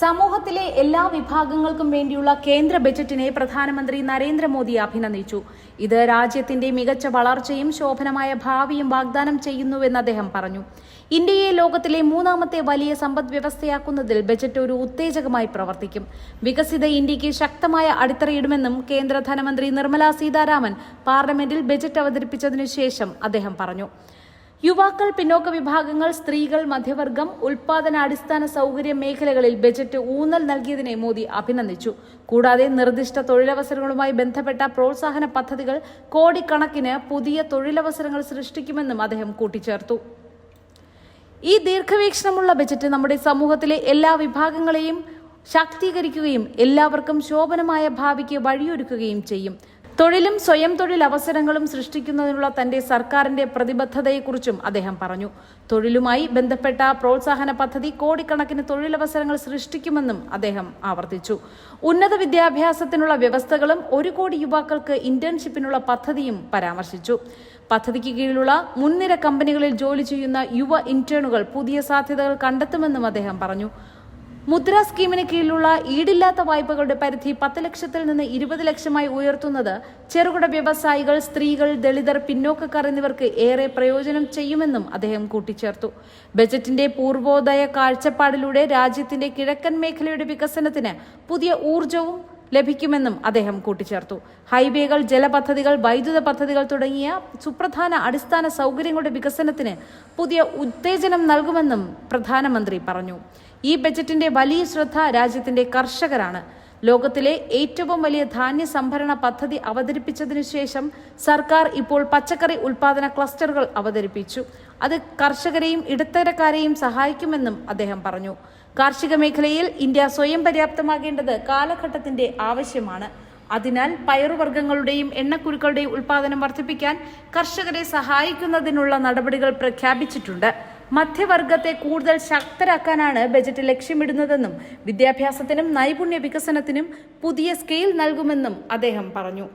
സമൂഹത്തിലെ എല്ലാ വിഭാഗങ്ങൾക്കും വേണ്ടിയുള്ള കേന്ദ്ര ബജറ്റിനെ പ്രധാനമന്ത്രി നരേന്ദ്രമോദി അഭിനന്ദിച്ചു. ഇത് രാജ്യത്തിന്റെ മികച്ച വളർച്ചയും ശോഭനമായ ഭാവിയും വാഗ്ദാനം ചെയ്യുന്നുവെന്ന് അദ്ദേഹം പറഞ്ഞു. ഇന്ത്യയെ ലോകത്തിലെ മൂന്നാമത്തെ വലിയ സമ്പദ് വ്യവസ്ഥയാക്കുന്നതിൽ ബജറ്റ് ഒരു ഉത്തേജകമായി പ്രവർത്തിക്കും. വികസിത ഇന്ത്യയ്ക്ക് ശക്തമായ അടിത്തറയിടുമെന്നും കേന്ദ്ര ധനമന്ത്രി നിർമ്മലാ സീതാരാമൻ പാർലമെന്റിൽ ബജറ്റ് അവതരിപ്പിച്ചതിനു ശേഷം അദ്ദേഹം പറഞ്ഞു. യുവാക്കൾ പിന്നോക്ക വിഭാഗങ്ങൾ സ്ത്രീകൾ മധ്യവർഗം ഉൽപാദന അടിസ്ഥാന സൗകര്യ മേഖലകളിൽ ബജറ്റ് ഊന്നൽ നൽകിയതിനെ മോദി അഭിനന്ദിച്ചു. കൂടാതെ നിർദ്ദിഷ്ട തൊഴിലവസരങ്ങളുമായി ബന്ധപ്പെട്ട പ്രോത്സാഹന പദ്ധതികൾ കോടിക്കണക്കിന് പുതിയ തൊഴിലവസരങ്ങൾ സൃഷ്ടിക്കുമെന്നും അദ്ദേഹം കൂട്ടിച്ചേർത്തു. ഈ ദീർഘവീക്ഷണമുള്ള ബജറ്റ് നമ്മുടെ സമൂഹത്തിലെ എല്ലാ വിഭാഗങ്ങളെയും ശാക്തീകരിക്കുകയും എല്ലാവർക്കും ശോഭനമായ ഭാവിക്ക് വഴിയൊരുക്കുകയും ചെയ്യും. തൊഴിലും സ്വയം തൊഴിൽ അവസരങ്ങളും സൃഷ്ടിക്കുന്നതിനുള്ള തന്റെ സർക്കാരിന്റെ പ്രതിബദ്ധതയെക്കുറിച്ചും അദ്ദേഹം പറഞ്ഞു. തൊഴിലുമായി ബന്ധപ്പെട്ട പ്രോത്സാഹന പദ്ധതി കോടിക്കണക്കിന് തൊഴിലവസരങ്ങൾ സൃഷ്ടിക്കുമെന്നും അദ്ദേഹം ആവർത്തിച്ചു. ഉന്നത വിദ്യാഭ്യാസത്തിനുള്ള വ്യവസ്ഥകളും ഒരു കോടി യുവാക്കൾക്ക് ഇന്റേൺഷിപ്പിനുള്ള പദ്ധതിയും പരാമർശിച്ചു. പദ്ധതിക്ക് കീഴിലുള്ള മുൻനിര കമ്പനികളിൽ ജോലി ചെയ്യുന്ന യുവ ഇന്റേണുകൾ പുതിയ സാധ്യതകൾ കണ്ടെത്തുമെന്നും അദ്ദേഹം പറഞ്ഞു. മുദ്ര സ്കീമിന് കീഴിലുള്ള ഈടില്ലാത്ത വായ്പകളുടെ പരിധി പത്ത് ലക്ഷത്തിൽ നിന്ന് ഇരുപത് ലക്ഷമായി ഉയർത്തുന്നത് ചെറുകിട വ്യവസായികൾ സ്ത്രീകൾ ദളിതർ പിന്നോക്കക്കാർ എന്നിവർക്ക് ഏറെ പ്രയോജനം ചെയ്യുമെന്നും അദ്ദേഹം കൂട്ടിച്ചേർത്തു. ബജറ്റിന്റെ പൂർവോദയ കാഴ്ചപ്പാടിലൂടെ രാജ്യത്തിന്റെ കിഴക്കൻ മേഖലയുടെ വികസനത്തിന് പുതിയ ഊർജവും ലഭിക്കുമെന്നും അദ്ദേഹം കൂട്ടിച്ചേർത്തു. ഹൈവേകൾ ജലപദ്ധതികൾ വൈദ്യുത പദ്ധതികൾ തുടങ്ങിയ സുപ്രധാന അടിസ്ഥാന സൗകര്യങ്ങളുടെ വികസനത്തിന് പുതിയ ഉത്തേജനം നൽകുമെന്നും പ്രധാനമന്ത്രി പറഞ്ഞു. ഈ ബജറ്റിന്റെ വലിയ ശ്രദ്ധ രാജ്യത്തിന്റെ കർഷകരാണ്. ലോകത്തിലെ ഏറ്റവും വലിയ ധാന്യ സംഭരണ പദ്ധതി അവതരിപ്പിച്ചതിനു ശേഷം സർക്കാർ ഇപ്പോൾ പച്ചക്കറി ഉൽപാദന ക്ലസ്റ്ററുകൾ അവതരിപ്പിച്ചു. അത് കർഷകരെയും ഇടത്തരക്കാരെയും സഹായിക്കുമെന്നും അദ്ദേഹം പറഞ്ഞു. കാർഷിക മേഖലയിൽ ഇന്ത്യ സ്വയം പര്യാപ്തമാകേണ്ടത് കാലഘട്ടത്തിന്റെ ആവശ്യമാണ്. അതിനാൽ പയറുവർഗങ്ങളുടെയും എണ്ണക്കുരുക്കളുടെയും ഉൽപാദനം വർദ്ധിപ്പിക്കാൻ കർഷകരെ സഹായിക്കുന്നതിനുള്ള നടപടികൾ പ്രഖ്യാപിച്ചിട്ടുണ്ട്. മധ്യവർഗത്തെ കൂടുതൽ ശക്തരാക്കാനാണ് ബജറ്റ് ലക്ഷ്യമിടുന്നതെന്നും വിദ്യാഭ്യാസത്തിനും നൈപുണ്യ വികസനത്തിനും പുതിയ സ്കെയിൽ നൽകുമെന്നും അദ്ദേഹം പറഞ്ഞു